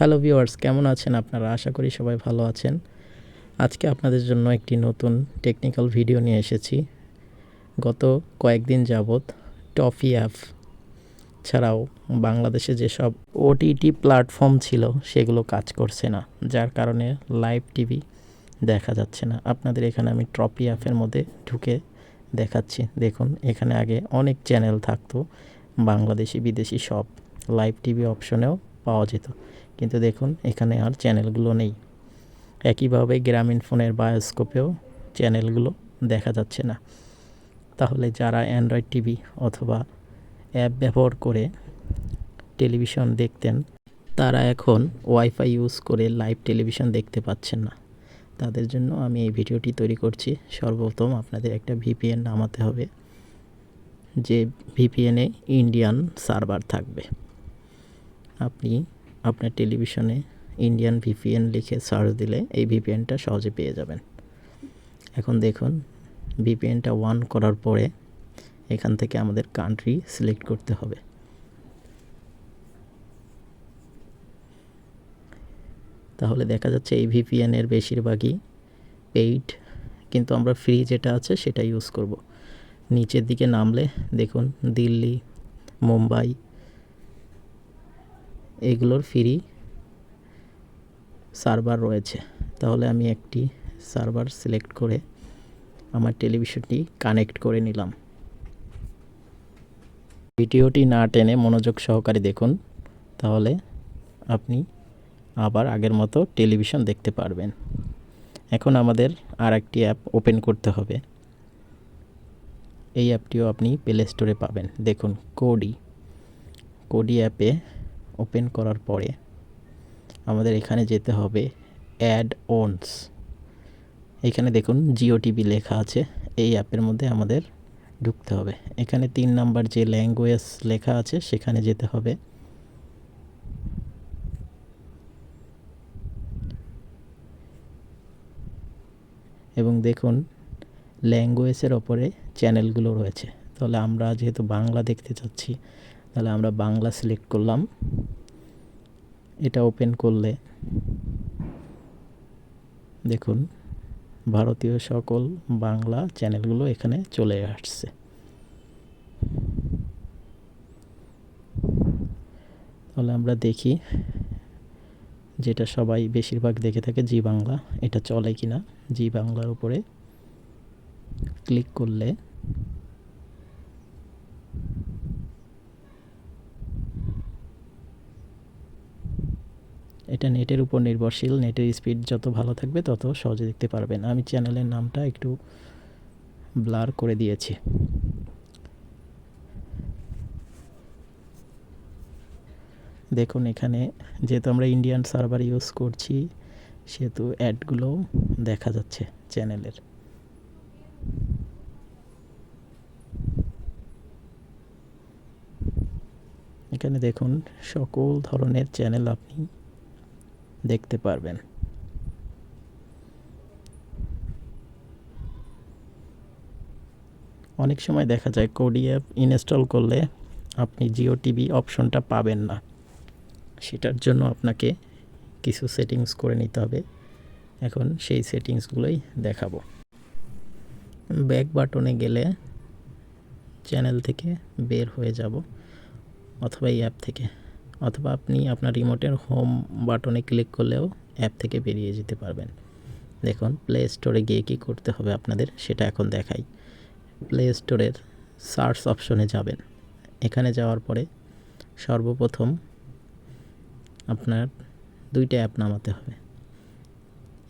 Hello viewers, কেমন আছেন আপনারা? আশা করি সবাই ভালো আছেন। আজকে আপনাদের জন্য একটি নতুন টেকনিক্যাল ভিডিও নিয়ে এসেছি। গত কয়েকদিন যাবৎ টফি অ্যাপ ছাড়াও বাংলাদেশে যেসব ওটিটি প্ল্যাটফর্ম ছিল, সেগুলো কাজ করছে না। যার কারণে লাইভ টিভি দেখা যাচ্ছে না। আপনাদের এখানে আমি ট্রফি অ্যাপের মধ্যে ঢুকে দেখাচ্ছি। দেখুন, এখানে আগে অনেক চ্যানেল থাকতো। বাংলাদেশি বিদেশি সব লাইভ টিভি অপশনেও পাওয়া যেত। কিন্তু দেখুন, এখানে আর চ্যানেলগুলো নেই। একইভাবে গ্রামীণ ফোনের বায়োস্কোপেও চ্যানেলগুলো দেখা যাচ্ছে না। তাহলে যারা অ্যান্ড্রয়েড টিভি অথবা অ্যাপ ব্যবহার করে টেলিভিশন দেখতেন, তারা এখন ওয়াইফাই ইউজ করে লাইভ টেলিভিশন দেখতে পাচ্ছেন না। তাদের জন্য আমি এই ভিডিওটি তৈরি করছি। সর্বপ্রথম আপনাদের একটা ভিপিএন নামাতে হবে, যে ভিপিএনে ইন্ডিয়ান সার্ভার থাকবে। আপনি আপনার টেলিভিশনে ইন্ডিয়ান ভিপিএন লিখে সার্চ দিলে এই ভিপিএনটা সহজে পেয়ে যাবেন। এখন দেখুন ভিপিএনটা ওয়ান করার পরে এখান থেকে আমাদের কান্ট্রি সিলেক্ট করতে হবে। তাহলে দেখা যাচ্ছে এই ভিপিএনের বেশিরভাগই পেইড কিন্তু আমরা ফ্রি যেটা আছে সেটা ইউজ করব। নিচের দিকে নামলে দেখুন, দিল্লি, মুম্বাই এগুলোর ফ্রি সার্ভার রয়েছে। তাহলে আমি একটি সার্ভার সিলেক্ট করে আমার টেলিভিশনটি কানেক্ট করে নিলাম। ভিডিওটি না টেনে মনোযোগ সহকারে দেখুন, তাহলে আপনি আবার আগের মতো টেলিভিশন দেখতে পারবেন। এখন আমাদের আর একটি অ্যাপ ওপেন করতে হবে। এই অ্যাপটিও আপনি প্লে স্টোরে পাবেন। দেখুন কোডি কোডি অ্যাপে ওপেন করার পরে আমাদের এখানে যেতে হবে অ্যাড অনস এখানে দেখুন জিও টিভি লেখা আছে, এই অ্যাপের মধ্যে আমাদের ঢুকতে হবে। এখানে তিন নাম্বার যে ল্যাঙ্গুয়েজ লেখা আছে, সেখানে যেতে হবে। এবং দেখুন ল্যাঙ্গুয়েজের ওপরে চ্যানেলগুলো রয়েছে। তাহলে আমরা যেহেতু বাংলা দেখতে চাচ্ছি, তাহলে আমরা বাংলা সিলেক্ট করলাম। এটা ওপেন করলে। দেখুন, ভারতীয় সকল বাংলা চ্যানেলগুলো এখানে চলে আসছে। তাহলে আমরা দেখি, যেটা সবাই বেশিরভাগ দেখে থাকে, জি বাংলা, এটা চলে কি না জি বাংলার উপরে ক্লিক করলে এটা নেটের উপর নির্ভরশীল নেটের স্পিড যত ভালো থাকবে তত সহজে দেখতে পারবেন। আমি চ্যানেলের নামটা একটু ব্লার করে দিয়েছি। দেখুন এখানে, যেহেতু আমরা ইন্ডিয়ান সার্ভার ইউজ করছি, সেহেতু অ্যাডগুলো দেখা যাচ্ছে চ্যানেলের এখানে দেখুন, সকল ধরনের চ্যানেল আপনি দেখতে পারবেন। অনেক সময় দেখা যায় কোডি অ্যাপ ইনস্টল করলে আপনি জিও টিভি অপশনটা পাবেন না। সেটার জন্য আপনাকে কিছু সেটিংস করে নিতে হবে। এখন সেই সেটিংসগুলোই দেখাবো। ব্যাক বাটনে গেলে চ্যানেল থেকে বের হয়ে যাব অথবা এই অ্যাপ থেকে। অথবা আপনি আপনার রিমোটের হোম বাটনে ক্লিক করলেও অ্যাপ থেকে বেরিয়ে যেতে পারবেন। দেখুন প্লে স্টোরে গিয়ে কী করতে হবে আপনাদের সেটা এখন দেখাই। প্লে স্টোরের সার্চ অপশনে যাবেন। এখানে যাওয়ার পরে সর্বপ্রথম আপনার দুইটা অ্যাপ নামাতে হবে।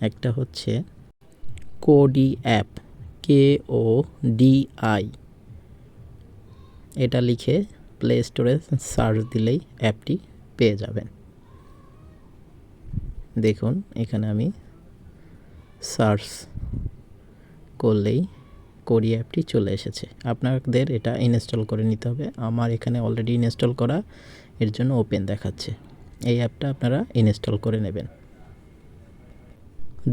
একটা হচ্ছে Kodi app K O D I এটা লিখে প্লে স্টোরে সার্চ দিলেই অ্যাপটি পেয়ে যাবেন। দেখুন, এখানে আমি সার্চ করলেই কোরি অ্যাপটি চলে এসেছে। আপনাদের এটা ইনস্টল করে নিতে হবে। আমার এখানে অলরেডি ইনস্টল করা এর জন্য ওপেন দেখাচ্ছে। এই অ্যাপটা আপনারা ইনস্টল করে নেবেন।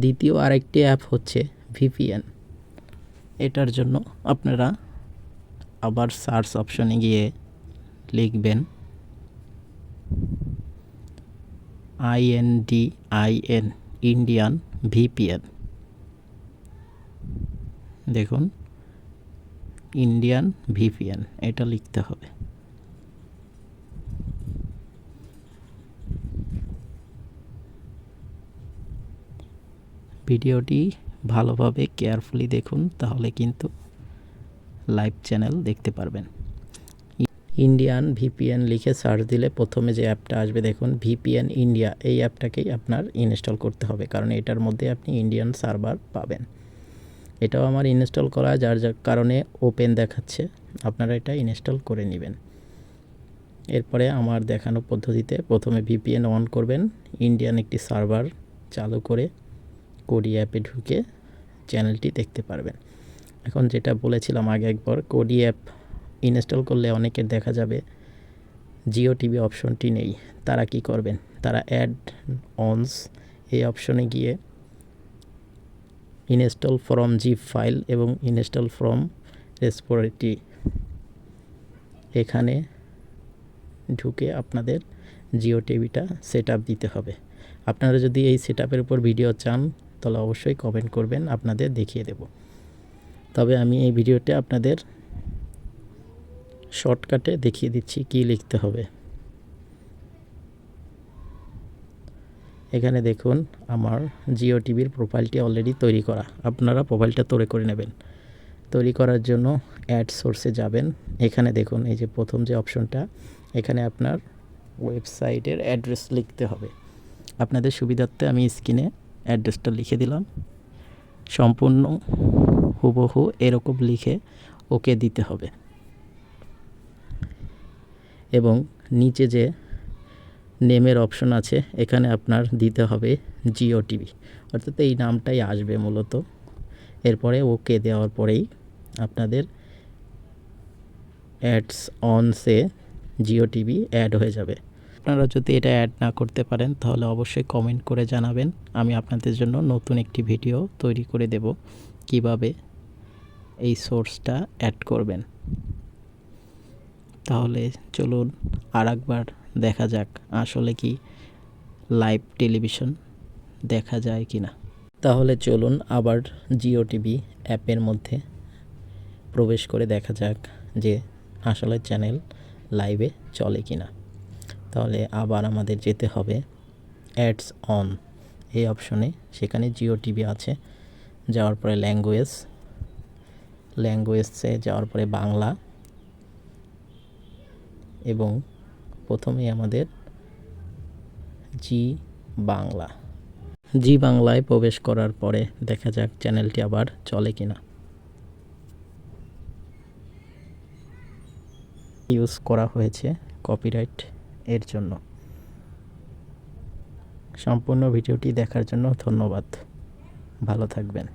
দ্বিতীয় আরেকটি অ্যাপ হচ্ছে ভিপিএন এটার জন্য আপনারা আবার সার্চ অপশনে গিয়ে লিখবেন। I N D I N Indian VPN দেখুন ইন্ডিয়ান ভিপিএন এটা লিখতে হবে। ভিডিওটি ভালোভাবে কেয়ারফুলি দেখুন, তাহলে কিন্তু লাইভ চ্যানেল দেখতে পারবেন। ইন্ডিয়ান ভিপিএন লিখে সার্চ দিলে প্রথমে যে অ্যাপটা আসবে, দেখুন ভিপিএন ইন্ডিয়া এই অ্যাপটাকেই আপনার ইনস্টল করতে হবে। কারণ এটার মধ্যে আপনি ইন্ডিয়ান সার্ভার পাবেন। এটাও আমার ইনস্টল করা, যার যার কারণে ওপেন দেখাচ্ছে। আপনারা এটা ইনস্টল করে নেবেন। এরপরে আমার দেখানো পদ্ধতিতে প্রথমে ভিপিএন অন করবেন। ইন্ডিয়ান একটি সার্ভার চালু করে কোডি অ্যাপে ঢুকে চ্যানেলটি দেখতে পারবেন। এখন যেটা বলেছিলাম আগে একবার কোডি অ্যাপ ইনস্টল করলে অনেকের দেখা যাবে জিও টিভি অপশনটি নেই। তারা কি করবেন? তারা অ্যাড অনস এই অপশনে গিয়ে ইনস্টল ফ্রম জিপ ফাইল এবং ইনস্টল ফ্রম রেসপোরেটি এখানে ঢুকে আপনাদের জিও টিভিটা সেট দিতে হবে। আপনারা যদি এই সেট আপের উপর ভিডিও চান, তাহলে অবশ্যই কমেন্ট করবেন, আপনাদের দেখিয়ে দেব। তবে আমি এই ভিডিওতে আপনাদের শর্টকাটে দেখিয়ে দিচ্ছি কি লিখতে হবে। এখানে দেখুন, আমার জিও টিভির প্রোফাইলটি অলরেডি তৈরি করা। আপনারা প্রোফাইলটা তৈরি করে নেবেন। তৈরি করার জন্য অ্যাড সোর্সে যাবেন। এখানে দেখুন, এই যে প্রথম যে অপশনটা এখানে আপনার ওয়েবসাইটের অ্যাড্রেস লিখতে হবে। আপনাদের সুবিধার্থে আমি স্ক্রিনে অ্যাড্রেসটা লিখে দিলাম। সম্পূর্ণ হুবহু এরকম লিখে ওকে দিতে হবে। এবং নিচে যে নেমের অপশন আছে, এখানে আপনার দিতে হবে জিও টিভি। অর্থাৎ এই নামটাই আসবে মূলত। এরপরে ওকে দেওয়ার পরেই আপনাদের অ্যাডস অনসে জিও টিভি অ্যাড হয়ে যাবে। আপনারা যদি এটা অ্যাড না করতে পারেন, তাহলে অবশ্যই কমেন্ট করে জানাবেন। আমি আপনাদের জন্য নতুন একটি ভিডিও তৈরি করে দেব কীভাবে এই সোর্সটা অ্যাড করবেন। তাহলে চলুন আর একবার দেখা যাক আসলে কি লাইভ টেলিভিশন দেখা যায় কি না তাহলে চলুন আবার জিও টিভি অ্যাপের মধ্যে প্রবেশ করে দেখা যাক যে আসলে চ্যানেল লাইভে চলে কি না তাহলে আবার আমাদের যেতে হবে অ্যাডস অন এই অপশনে সেখানে জিও টিভি আছে, যাওয়ার পরে ল্যাঙ্গুয়েজ ল্যাঙ্গুয়েজে যাওয়ার পরে বাংলা এবং প্রথমে আমাদের জি বাংলা। জি বাংলায় প্রবেশ করার পরে দেখা যাক চ্যানেলটি আবার চলে কিনা। ইউজ করা হয়েছে কপিরাইট এর জন্য। সম্পূর্ণ ভিডিওটি দেখার জন্য ধন্যবাদ। ভালো থাকবেন।